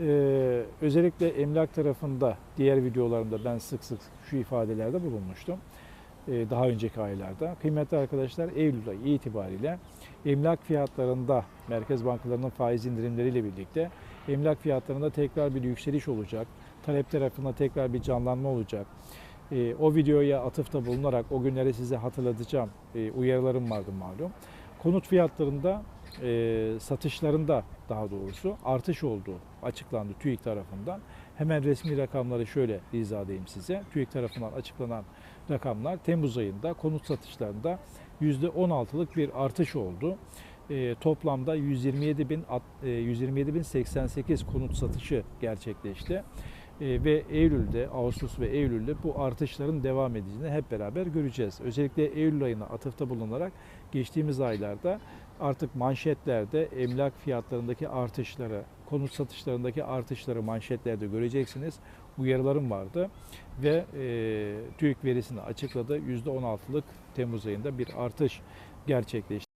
Ee, özellikle emlak tarafında diğer videolarımda ben sık sık şu ifadelerde bulunmuştum. Ee, daha önceki aylarda. Kıymetli arkadaşlar Eylül ayı itibariyle emlak fiyatlarında merkez bankalarının faiz indirimleriyle birlikte emlak fiyatlarında tekrar bir yükseliş olacak. Talep tarafında tekrar bir canlanma olacak. Ee, o videoya atıfta bulunarak o günleri size hatırlatacağım. Ee, uyarılarım vardı malum. Konut fiyatlarında e, satışlarında daha doğrusu artış olduğu açıklandı TÜİK tarafından. Hemen resmi rakamları şöyle izah edeyim size. TÜİK tarafından açıklanan rakamlar Temmuz ayında konut satışlarında %16'lık bir artış oldu. E, toplamda 127 bin, at- e, 127 bin 88 konut satışı gerçekleşti. E, ve Eylül'de, Ağustos ve Eylül'de bu artışların devam edeceğini hep beraber göreceğiz. Özellikle Eylül ayına atıfta bulunarak geçtiğimiz aylarda artık manşetlerde emlak fiyatlarındaki artışları, konut satışlarındaki artışları manşetlerde göreceksiniz. Uyarılarım vardı ve e, TÜİK verisini açıkladı. %16'lık Temmuz ayında bir artış gerçekleşti.